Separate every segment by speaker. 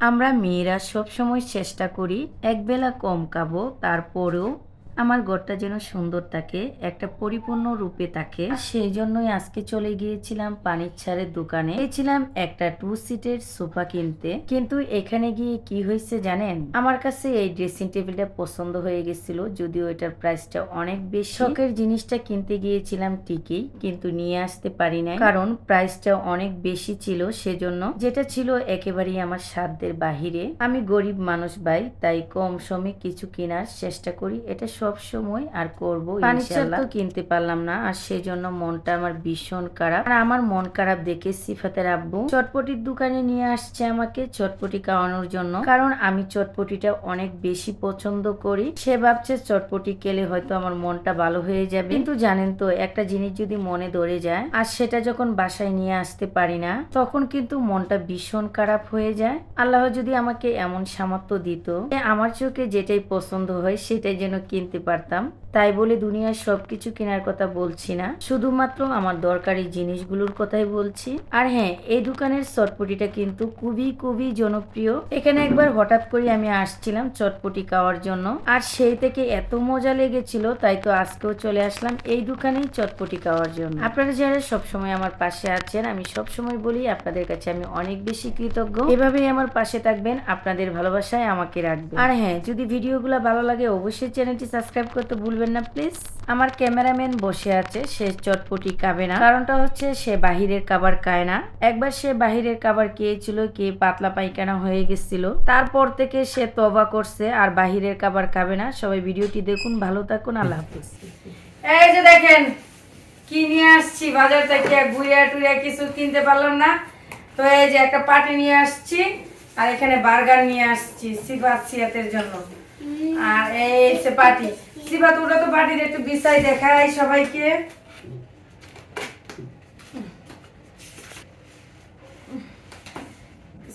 Speaker 1: আমরা মেয়েরা সবসময় চেষ্টা করি একবেলা কম খাব তারপরেও আমার ঘরটা যেন সুন্দর থাকে, একটা পরিপূর্ণ রূপে থাকে। সেই জন্যই আজকে চলে গিয়েছিলাম পানির ছাড়ের দোকানে। গিয়েছিলাম একটা টু সিটের সোফা কিনতে। কিন্তু এখানে গিয়ে কি হয়েছে জানেন? আমার কাছে এই ড্রেসিং টেবিলটা পছন্দ হয়ে গেছিল, যদিও এটার প্রাইসটা অনেক বেশি। শখের জিনিসটা কিনতে গিয়েছিলাম ঠিকই, কিন্তু নিয়ে আসতে পারি নাই। কারণ প্রাইসটা অনেক বেশি ছিল সেজন্য। যেটা ছিল একেবারেই আমার সাধ্যের বাহিরে। আমি গরিব মানুষ ভাই, তাই কম সমে কিছু কেনার চেষ্টা করি, এটা সব সময় আর করব ইনশাআল্লাহ তো কিনতে পারলাম না আর সেজন্য মনটা আমার ভীষণ খারাপ। আর আমার মন খারাপ দেখে সিফাতের আব্বু চটপটির দোকানে নিয়ে আসছে আমাকে চটপটি খাওয়ানোর জন্য। কারণ আমি চটপটিটা অনেক বেশি পছন্দ করি। সে ভাবছে চটপটি খেলে হয়তো আমার মনটা ভালো হয়ে যাবে। কিন্তু জানেন তো একটা জিনিস যদি মনে ধরে যায় আর সেটা যখন বাসায় নিয়ে আসতে পারি না তখন কিন্তু মনটা ভীষণ খারাপ হয়ে যায়। আল্লাহ যদি আমাকে এমন সামর্থ্য দিত আমার চোখে যেটাই পছন্দ হয় সেটাই যেন কিনতে পারতাম। তাই বলে দুনিয়ার সবকিছু কেনার কথা বলছি না। শুধুমাত্র আমার দরকারি জিনিসগুলোর কথাই বলছি। আর হ্যাঁ এই দোকানের চটপটিটা কিন্তু খুবই খুবই জনপ্রিয়। এখানে একবার হঠাৎ করে আমি আসছিলাম চটপটি খাওয়ার জন্য। আর সেই থেকে এত মজা লেগেছিল, তাই তো আজকেও চলে আসলাম এই দোকানেই চটপটি খাওয়ার জন্য। আপনারা যারা সবসময় আমার পাশে আছেন, আমি সবসময় বলি আপনাদের কাছে আমি অনেক বেশি কৃতজ্ঞ। এভাবেই আমার পাশে থাকবেন, আপনাদের ভালোবাসায় আমাকে রাখবেন। আর হ্যাঁ যদি ভিডিওগুলো ভালো লাগে, অবশ্যই চ্যানেলটি সাবস্ক্রাইব করতে ভুলবেন না, প্লিজ। আমার ক্যামেরাম্যান বসে আছে, সে চটপটি খাবে না। কারণটা হচ্ছে, সে বাহিরের খাবার খায় না। একবার সে বাহিরের খাবার খেয়েছিল কে পাতলা পায়খানা হয়ে গেছিল। তারপর থেকে সে তবা করছে, আর বাহিরের খাবার খাবে না। সবাই ভিডিওটি দেখুন, ভালো থাকুন, আল্লাহ হাফিজ।
Speaker 2: এই যে দেখেন, কি নিয়ে আসছি? বাজার থেকে গুড়িয়া টুড়িয়া কিছু কিনতে পারলাম না। তো এই যে একটা পাটি নিয়ে আসছি, আর এখানে বার্গার নিয়ে আসছি, সিফাত সিয়াতের জন্য। আর এই সে পাটি ওটা তো পাটির একটু বিছাই দেখাই সবাইকে।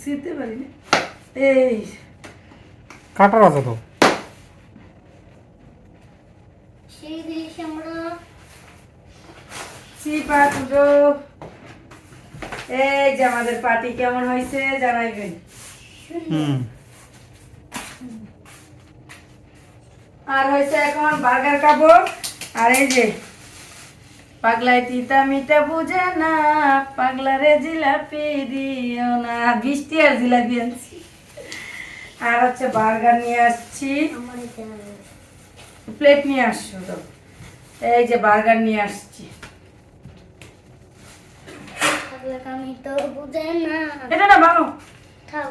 Speaker 2: শিখতে পারি এই।
Speaker 3: কাটার আছে তো।
Speaker 2: এই যে আমাদের পার্টি কেমন হয়েছে জানাইবেন।
Speaker 3: হুম।
Speaker 2: আর হয়েছে এখন বার্গার খাব। আর এই যে পাগলায় তিতা মিঠা বুঝে না পাগলারে জিলাপি দিও না। বৃষ্টি আর জিলাপি আনছি। আর হচ্ছে বার্গার নিয়ে আসছি। প্লেট নিয়ে আসছো তো। এই যে বার্গার নিয়ে আসছি। এটা না
Speaker 4: থাক।